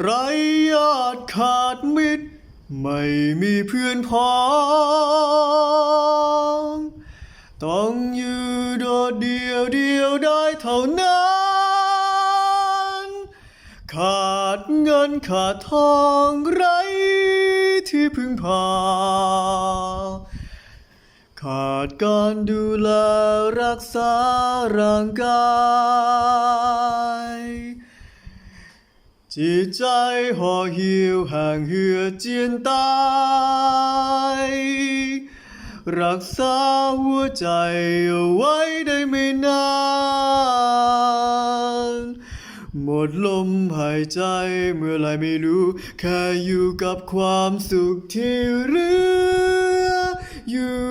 ไรญาติขาดมิตร ไม่มีเพื่อนพ้อง ต้องอยู่โดดเดียวเดียวได้เท่านั้น ขาดเงินขาดทองไรที่พึ่งพา ขาดการดูแลรักษาร่างกาย จิตใจห่อหี่วห่างเหือจีนตายรักษาหัวใจเอาไว้ได้ไม่นาน หมดลมหายใจเมื่อไรไม่รู้ แค่อยู่กับความสุขที่เรืออยู่